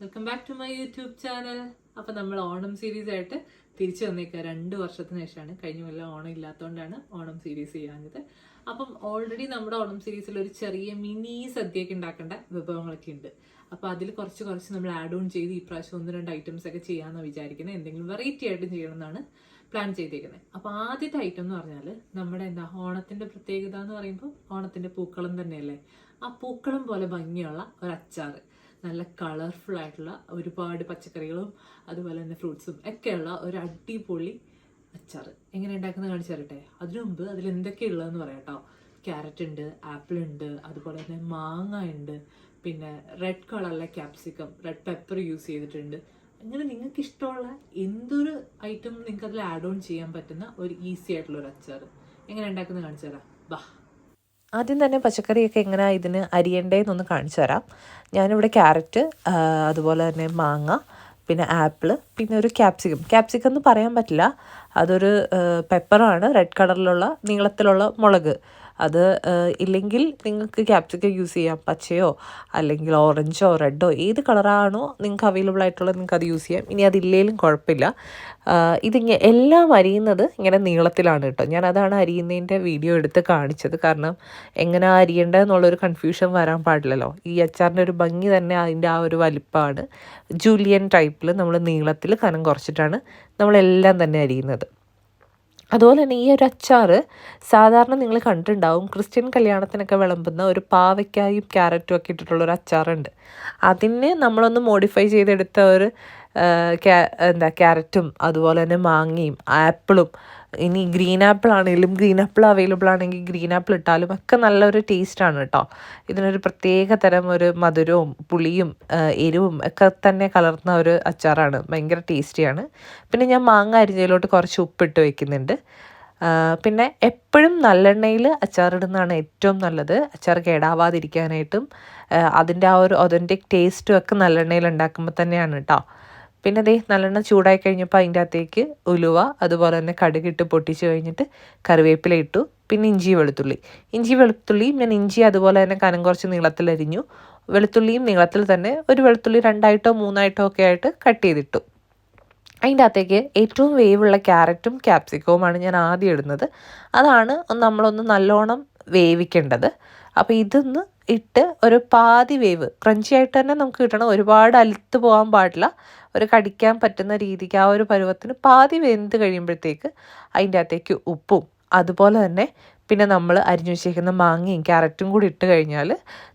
Welcome back to my YouTube channel അപ്പൊ നമ്മൾ Onam series ആയിട്ട് തിരിച്ചു വന്നേക്കുക രണ്ട് വർഷത്തിന് ശേഷമാണ്. കഴിഞ്ഞ കൊല്ലം ഓണം ഇല്ലാത്തതുകൊണ്ടാണ് ഓണം സീരീസ് ചെയ്യാഞ്ഞത്. അപ്പം ഓൾറെഡി നമ്മുടെ ഓണം സീരീസിൽ ഒരു ചെറിയ മിനി സദ്യയൊക്കെ ഉണ്ടാക്കേണ്ട വിഭവങ്ങളൊക്കെ ഉണ്ട്. അപ്പോൾ അതിൽ കുറച്ച് കുറച്ച് നമ്മൾ ആഡ് ഓൺ ചെയ്ത് ഈ പ്രാവശ്യം ഒന്ന് രണ്ട് ഐറ്റംസ് ഒക്കെ ചെയ്യാമെന്ന് വിചാരിക്കുന്നത് എന്തെങ്കിലും വെറൈറ്റി ആയിട്ട് ചെയ്യണമെന്നാണ് പ്ലാൻ ചെയ്തേക്കുന്നത് അപ്പോൾ ആദ്യത്തെ ഐറ്റം എന്ന് പറഞ്ഞാൽ നമ്മുടെ എന്താ ഓണത്തിന്റെ പ്രത്യേകത എന്ന് പറയുമ്പോൾ ഓണത്തിന്റെ പൂക്കളം തന്നെയല്ലേ? ആ പൂക്കളം പോലെ ഭംഗിയുള്ള ഒരു അച്ചാറ് നല്ല കളർഫുൾ ആയിട്ടുള്ള ഒരുപാട് പച്ചക്കറികളും അതുപോലെ തന്നെ ഫ്രൂട്ട്സും ഒക്കെയുള്ള ഒരു അടിപൊളി അച്ചാർ. എങ്ങനെ ഉണ്ടാക്കുന്നത് കാണിച്ചു തരട്ടെ? അതിനു മുമ്പ് അതിൽ എന്തൊക്കെയുള്ളതെന്ന് പറയാം കേട്ടോ. ക്യാരറ്റ് ഉണ്ട് ആപ്പിൾ ഉണ്ട് അതുപോലെ തന്നെ മാങ്ങ ഉണ്ട് പിന്നെ റെഡ് കളറിലെ ക്യാപ്സിക്കം റെഡ് പെപ്പർ യൂസ് ചെയ്തിട്ടുണ്ട്. അങ്ങനെ നിങ്ങൾക്ക് ഇഷ്ടമുള്ള എന്തൊരു ഐറ്റം നിങ്ങൾക്ക് അതിൽ ആഡ് ഓൺ ചെയ്യാൻ പറ്റുന്ന ഒരു ഈസി ആയിട്ടുള്ള ഒരു അച്ചാർ. എങ്ങനെ ഉണ്ടാക്കുന്നത് കാണിച്ചു തരാം. ബാ. ആദ്യം തന്നെ പച്ചക്കറിയൊക്കെ എങ്ങനെയാണ് ഇതിന് അരിയണ്ടേന്നൊന്ന് കാണിച്ചു തരാം. ഞാനിവിടെ ക്യാരറ്റ് അതുപോലെ തന്നെ മാങ്ങ പിന്നെ ആപ്പിൾ പിന്നെ ഒരു ക്യാപ്സിക്കം. ക്യാപ്സിക്കം എന്ന് പറയാൻ പറ്റില്ല. അതൊരു പെപ്പറാണ് റെഡ് കളറിലുള്ള നീളത്തിലുള്ള മുളക്. അത് ഇല്ലെങ്കിൽ നിങ്ങൾക്ക് ക്യാപ്സിക്കം യൂസ് ചെയ്യാം. പച്ചയോ അല്ലെങ്കിൽ ഓറഞ്ചോ റെഡോ ഏത് കളറാണോ നിങ്ങൾക്ക് അവൈലബിൾ ആയിട്ടുള്ളത് നിങ്ങൾക്ക് അത് യൂസ് ചെയ്യാം. ഇനി അതില്ലേലും കുഴപ്പമില്ല. ഇതിങ്ങനെ എല്ലാം അരിയുന്നത് ഇങ്ങനെ നീളത്തിലാണ് കേട്ടോ. ഞാൻ അതാണ് അരിയുന്നതിന്റെ വീഡിയോ എടുത്ത് കാണിച്ചത്. കാരണം എങ്ങനെ അരിയേണ്ടത് എന്നുള്ളൊരു കൺഫ്യൂഷൻ വരാൻ പാടില്ലല്ലോ. ഈ അച്ചാറിന്റെ ഒരു ഭംഗി തന്നെ അതിന്റെ ആ ഒരു വലിപ്പമാണ് ജൂലിയൻ ടൈപ്പിൽ നമ്മൾ നീളത്തിൽ കനം കുറച്ചിട്ടാണ് നമ്മളെല്ലാം തന്നെ അരിയുന്നത്. അതുപോലെ തന്നെ ഈ ഒരു അച്ചാർ സാധാരണ നിങ്ങൾ കണ്ടിട്ടുണ്ടാവും. ക്രിസ്ത്യൻ കല്യാണത്തിനൊക്കെ വിളമ്പുന്ന ഒരു പാവയ്ക്കായും ക്യാരറ്റും ഒക്കെ ഇട്ടിട്ടുള്ള ഒരു അച്ചാറുണ്ട്. അതിന് നമ്മളൊന്ന് മോഡിഫൈ ചെയ്തെടുത്ത ഒരു എന്താ ക്യാരറ്റും അതുപോലെ തന്നെ മാങ്ങയും ആപ്പിളും ഇനി ഗ്രീൻ ആപ്പിൾ ആണെങ്കിലും ഗ്രീൻ ആപ്പിൾ അവൈലബിൾ ആണെങ്കിൽ ഗ്രീൻ ആപ്പിൾ ഇട്ടാലും ഒക്കെ നല്ലൊരു ആണ് കേട്ടോ ഇതിനൊരു പ്രത്യേക തരം ഒരു മധുരവും പുളിയും എരിവും ഒക്കെ തന്നെ കലർന്ന ഒരു അച്ചാറാണ്. ഭയങ്കര ടേസ്റ്റിയാണ് പിന്നെ ഞാൻ മാങ്ങ അരിഞ്ഞതിലോട്ട് കുറച്ച് ഉപ്പിട്ട് വെക്കുന്നുണ്ട്. പിന്നെ എപ്പോഴും നല്ലെണ്ണയിൽ അച്ചാറിടുന്നതാണ് ഏറ്റവും നല്ലത്. അച്ചാർ കേടാവാതിരിക്കാനായിട്ടും അതിന്റെ ആ ഒരു ഒതന്റിക് ടേസ്റ്റും ഒക്കെ നല്ലെണ്ണയിൽ ഉണ്ടാക്കുമ്പോൾ തന്നെയാണ് കേട്ടോ പിന്നെ ദേ നല്ലെണ്ണം ചൂടായി കഴിഞ്ഞപ്പോൾ അതിന്റെ അകത്തേക്ക് ഉലുവ അതുപോലെ തന്നെ കടുകിട്ട് പൊട്ടിച്ച് കഴിഞ്ഞിട്ട് കറിവേപ്പില ഇട്ടു പിന്നെ ഇഞ്ചി വെളുത്തുള്ളി. ഇഞ്ചി വെളുത്തുള്ളിയും ഞാൻ ഇഞ്ചി അതുപോലെ തന്നെ കനം കുറച്ച് നീളത്തിൽ അരിഞ്ഞു. വെളുത്തുള്ളിയും നീളത്തിൽ തന്നെ ഒരു വെളുത്തുള്ളി രണ്ടായിട്ടോ മൂന്നായിട്ടോ ഒക്കെ ആയിട്ട് കട്ട് ചെയ്തിട്ടു. അതിന്റെ അകത്തേക്ക് ഏറ്റവും വേവുള്ള ക്യാരറ്റും ക്യാപ്സിക്കവുമാണ് ഞാൻ ആദ്യം ഇടുന്നത്. അതാണ് നമ്മളൊന്ന് നല്ലോണം വേവിക്കേണ്ടത്. അപ്പോൾ ഇതൊന്ന് ഇട്ട് ഒരു പാതി വേവ്. ക്രഞ്ചി ആയിട്ട് തന്നെ നമുക്ക് കിട്ടണം. ഒരുപാട് അലുത്ത് പോകാൻ പാടില്ല. ഒരു കടിക്കാൻ പറ്റുന്ന രീതിക്ക് ആ ഒരു പരുവത്തിന് പാതി വെന്ത് കഴിയുമ്പോഴത്തേക്ക് അതിന്റെ അകത്തേക്ക് ഉപ്പും അതുപോലെ തന്നെ പിന്നെ നമ്മൾ അരിഞ്ഞു വെച്ചേക്കുന്ന മാങ്ങയും ക്യാരറ്റും കൂടി ഇട്ട് കഴിഞ്ഞാൽ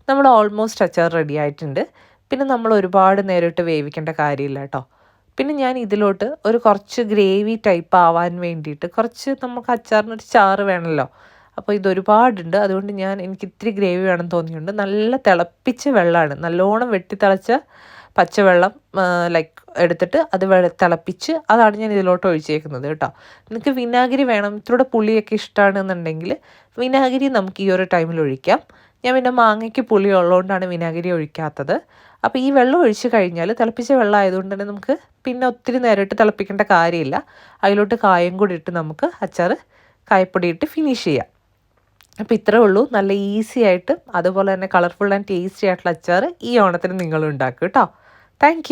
നമ്മൾ ഓൾമോസ്റ്റ് അച്ചാർ റെഡി ആയിട്ടുണ്ട്. പിന്നെ നമ്മൾ ഒരുപാട് നേരം ഇട്ട് വേവിക്കേണ്ട കാര്യമില്ല കേട്ടോ. പിന്നെ ഞാൻ ഇതിലോട്ട് ഒരു കുറച്ച് ഗ്രേവി ടൈപ്പ് ആവാൻ വേണ്ടിയിട്ട് കുറച്ച് നമുക്ക് അച്ചാറിനൊരു ചാറ് വേണമല്ലോ. അപ്പോൾ ഇതൊരുപാടുണ്ട്. അതുകൊണ്ട് ഞാൻ എനിക്ക് ഇത്തിരി ഗ്രേവി വേണം തോന്നിയിട്ടുണ്ട്. നല്ല തിളപ്പിച്ച വെള്ളമാണ് നല്ലോണം വെട്ടി തിളച്ച പച്ചവെള്ളം ലൈക്ക് എടുത്തിട്ട് അത് തിളപ്പിച്ച് അതാണ് ഞാൻ ഇതിലോട്ട് ഒഴിച്ചേക്കുന്നത് കേട്ടോ. നിങ്ങൾക്ക് വിനാഗിരി വേണം ഇത്തിലൂടെ പുളിയൊക്കെ ഇഷ്ടമാണെന്നുണ്ടെങ്കിൽ വിനാഗിരി നമുക്ക് ഈ ഒരു ടൈമിൽ ഒഴിക്കാം. ഞാൻ പിന്നെ മാങ്ങയ്ക്ക് പുളി ഉള്ളതുകൊണ്ടാണ് വിനാഗിരി ഒഴിക്കാത്തത്. അപ്പോൾ ഈ വെള്ളം ഒഴിച്ച് കഴിഞ്ഞാൽ തിളപ്പിച്ച വെള്ളം ആയതുകൊണ്ട് തന്നെ നമുക്ക് പിന്നെ ഒത്തിരി നേരിട്ട് തിളപ്പിക്കേണ്ട കാര്യമില്ല. അതിലോട്ട് കായം കൂടി ഇട്ട് നമുക്ക് അച്ചാർ കായപ്പൊടി ഇട്ട് ഫിനിഷ് ചെയ്യാം. അപ്പോൾ ഇത്രേ ഉള്ളൂ. നല്ല ഈസി ആയിട്ട് അതുപോലെ തന്നെ കളർഫുൾ ആൻഡ് ടേസ്റ്റി ആയിട്ടുള്ള അച്ചാർ ഈ ഓണത്തിന് നിങ്ങൾ ഉണ്ടാക്കും കേട്ടോ താങ്ക്